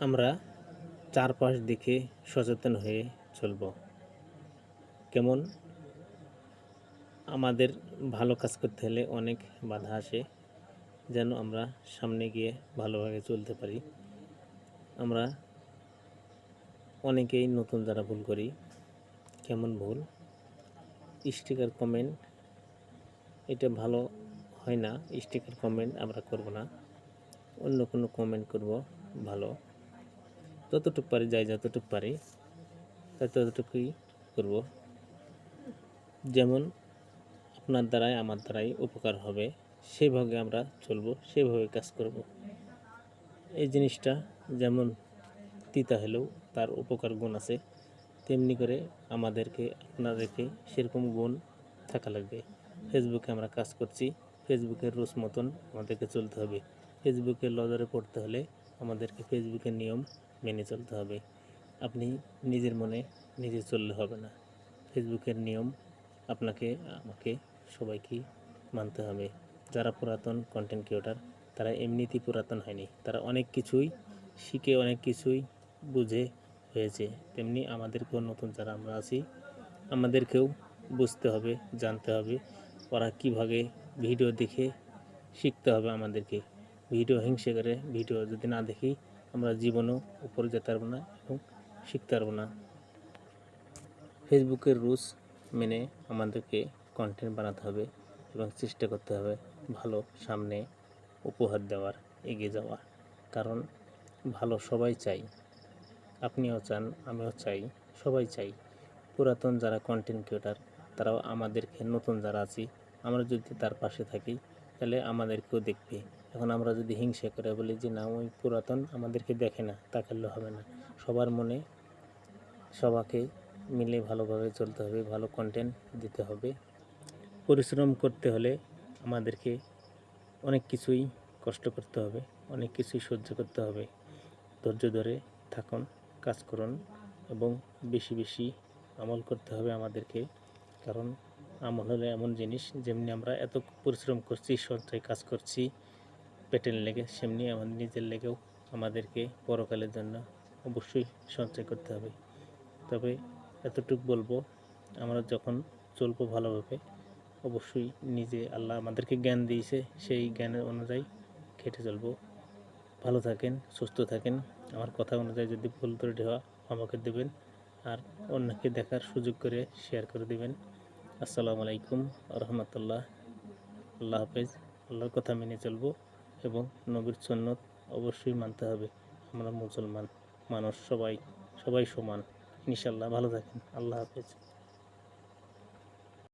আমরা চারপাশ দিকে সচেতন হয়ে চলব। কেমন? আমাদের ভালো কাজ করতে হলে অনেক বাধা আসে, যেন আমরা সামনে গিয়ে ভালোভাবে চলতে পারি। আমরা অনেকেই নতুন যারা ভুল করি, কেমন ভুল? স্টিকার কমেন্ট, এটা ভালো হয় না, স্টিকার কমেন্ট আমরা করব না। অন্য কোনো কমেন্ট করব, ভালো। যতটুকু পারি, যাই যতটুকু পারি, তাই ততটুকুই করব। যেমন আপনার দ্বারাই, আমার দ্বারাই উপকার হবে, সেভাবে আমরা চলবো, সেভাবে কাজ করব। এই জিনিসটা যেমন তিতা হলেও তার উপকার গুণ আছে, তেমনি করে আমাদেরকে, আপনাদেরকে সেরকম গুণ থাকা লাগবে। ফেসবুকে আমরা কাজ করছি, ফেসবুকের রুলস মতন আমাদেরকে চলতে হবে। ফেসবুকের লজারে পড়তে হলে আমাদেরকে ফেসবুকের নিয়ম মেনে চলতে হবে। আপনি নিজের মনে নিজে চললে হবে না। ফেসবুকের নিয়ম আপনাকে, আমাকে সবাইকে মানতে হবে। যারা পুরাতন কন্টেন্ট ক্রিয়েটার তারা এমনিতেই পুরাতন হয়নি। তারা অনেক কিছুই শিখে, অনেক কিছুই বুঝে হয়েছে। তেমনি আমাদেরকেও নতুন যারা আমরা আছি, আমাদেরকেও বুঝতে হবে, জানতে হবে। ওরা কীভাবে ভিডিও দেখে শিখতে হবে আমাদেরকে। ভিডিও হিংসে করে, ভিডিও যদি না দেখি, আমরা জীবনেও উপরে যেতে পারব না এবং শিখতে পারব না। ফেসবুকের রুলস মেনে আমাদেরকে কন্টেন্ট বানাতে হবে এবং চেষ্টা করতে হবে ভালো সামনে উপহার দেওয়ার, এগিয়ে যাওয়ার। কারণ ভালো সবাই চাই, আপনিও চান, আমিও চাই, সবাই চাই। পুরাতন যারা কন্টেন্ট ক্রিয়েটার তারাও আমাদেরকে, নতুন যারা আছি, আমরা যদি তার পাশে থাকি তাহলে আমাদেরকেও দেখবে। এখন আমরা যদি হিংসা করে বলি যে, না, ওই পুরাতন আমাদেরকে দেখে না তা করলে হবে না। সবার মনে সবাকে মিলে ভালোভাবে চলতে হবে, ভালো কন্টেন্ট দিতে হবে। পরিশ্রম করতে হলে আমাদেরকে অনেক কিছুই কষ্ট করতে হবে, অনেক কিছুই সহ্য করতে হবে। ধৈর্য ধরে থাকুন, কাজ করুন এবং বেশি বেশি আমল করতে হবে আমাদেরকে। কারণ আমল হলো এমন জিনিস, যেমনি আমরা এত পরিশ্রম করছি, সঞ্চয় কাজ করছি পেটের লেগে, সেমনি আমাদের নিজের লেগেও আমাদেরকে পরকালের জন্য অবশ্যই সঞ্চয় করতে হবে। তবে এতটুকু বলব, আমরা যখন চলবো ভালোভাবে, অবশ্যই নিজে আল্লাহ আমাদেরকে জ্ঞান দিয়েছে, সেই জ্ঞানের অনুযায়ী খেটে চলবো। ভালো থাকেন, সুস্থ থাকেন, আমার কথা অনুযায়ী যদি ভুল ত্রুটি হয়, আমাকে দেবেন, আর অন্যকে দেখার সুযোগ করে শেয়ার করে দেবেন। আসসালামু আলাইকুম রহমতুল্লাহ। আল্লাহ হাফেজ। আল্লাহর কথা মেনে চলব এবং নবীর সন্ন্যত অবশ্যই মানতে হবে। আমরা মুসলমান, মানুষ সবাই সবাই সমান। ইনশাল্লাহ ভালো থাকেন। আল্লাহ হাফেজ।